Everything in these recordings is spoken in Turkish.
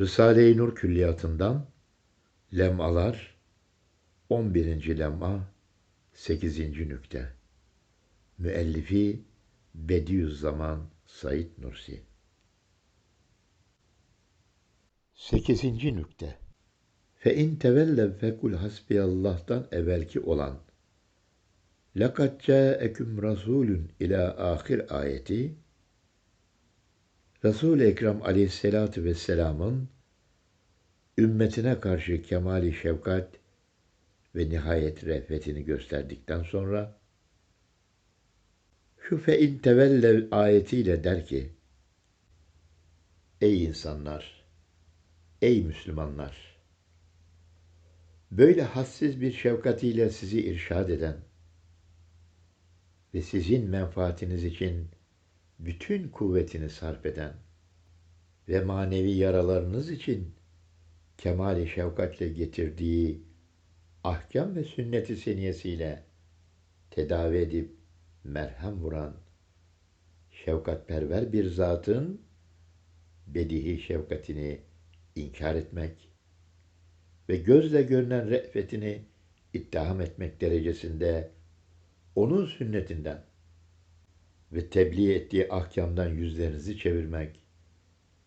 Risale-i Nur Külliyatı'ndan Lemalar 11. lema 8. nükte Müellifi Bediüzzaman Said Nursi 8. nükte Fe in tevelle fekul hasbiyallah'tan evvelki olan لَقَدْ جَاءَكُمْ رَسُولٌ ila ahir ayeti Resul-i Ekrem aleyhissalatü vesselamın ümmetine karşı kemali şefkat ve nihayet rehbetini gösterdikten sonra şu fe in tevelle ayetiyle der ki Ey insanlar! Ey Müslümanlar! Böyle hassiz bir şefkatiyle sizi irşad eden ve sizin menfaatiniz için bütün kuvvetini sarf eden ve manevi yaralarınız için kemali şefkatle getirdiği ahkam ve sünneti seniyesiyle tedavi edip merhem vuran şefkatperver bir zatın bedihi şefkatini inkar etmek ve gözle görünen re'fetini ittiham etmek derecesinde onun sünnetinden ve tebliğ ettiği ahkamdan yüzlerinizi çevirmek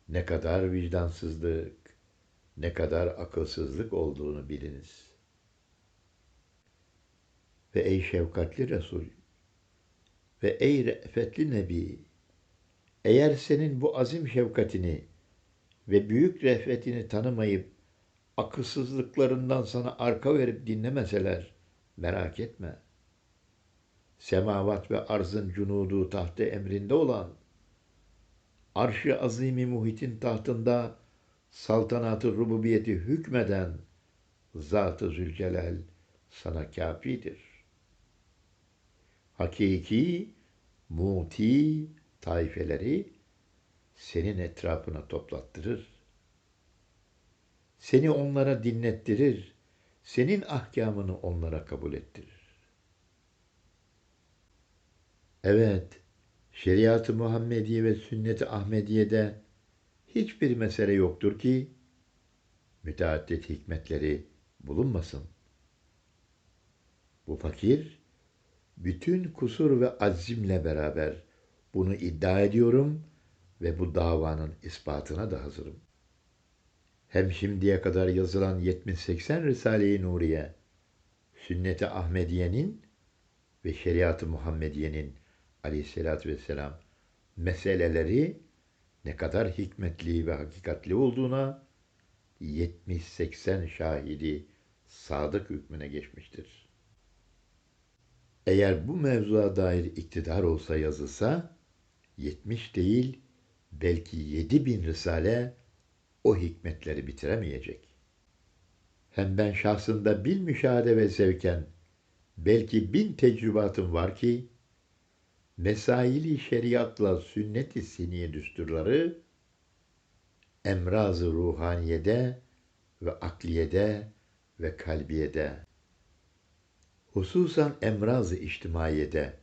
ne kadar vicdansızlık, ne kadar akılsızlık olduğunu biliniz. Ve ey şefkatli Resul ve ey re'fetli Nebi, eğer senin bu azim şefkatini ve büyük rehfetini tanımayıp akılsızlıklarından sana arka verip dinlemeseler merak etme. Semavat ve arzın cunudu tahtı emrinde olan arş-ı azimi muhitin tahtında saltanatı rububiyeti hükmeden Zat-ı Zülcelal sana kafidir. Hakiki, muti taifeleri senin etrafına toplattırır. Seni onlara dinlettirir. Senin ahkamını onlara kabul ettirir. Evet, şeriat-ı Muhammediye ve sünnet-i Ahmediye'de hiçbir mesele yoktur ki müteaddit hikmetleri bulunmasın. Bu fakir bütün kusur ve azimle beraber bunu iddia ediyorum ve bu davanın ispatına da hazırım. Hem şimdiye kadar yazılan 70-80 Risale-i Nuriye, Sünnet-i Ahmediye'nin ve Şeriat-ı Muhammediye'nin aleyhissalatü vesselam meseleleri ne kadar hikmetli ve hakikatli olduğuna 70-80 şahidi sadık hükmüne geçmiştir. Eğer bu mevzuya dair iktidar olsa yazılsa, 70 değil, belki 7 bin risale o hikmetleri bitiremeyecek. Hem ben şahsında bin müşahede ve zevken, belki bin tecrübatım var ki, mesaili şeriatla sünnet-i siniye düsturları, emraz-ı ruhaniyede ve akliyede ve kalbiyede, hususan emraz-ı içtimaiyede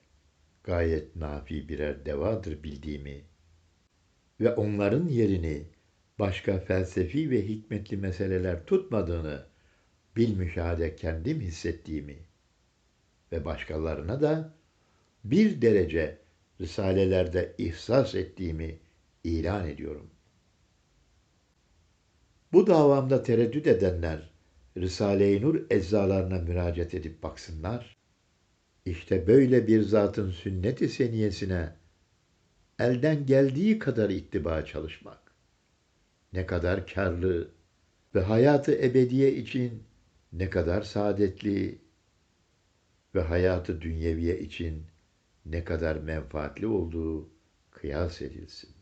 gayet nafi birer devadır bildiğimi ve onların yerini başka felsefi ve hikmetli meseleler tutmadığını bilmüşahede kendim hissettiğimi ve başkalarına da bir derece risalelerde ihsas ettiğimi ilan ediyorum. Bu davamda tereddüt edenler Risale-i Nur eczalarına müracaat edip baksınlar. İşte böyle bir zatın sünnet-i seniyesine elden geldiği kadar ittiba çalışmak. Ne kadar karlı ve hayatı ebediye için ne kadar saadetli ve hayatı dünyeviye için ne kadar menfaatli olduğu kıyas edilsin.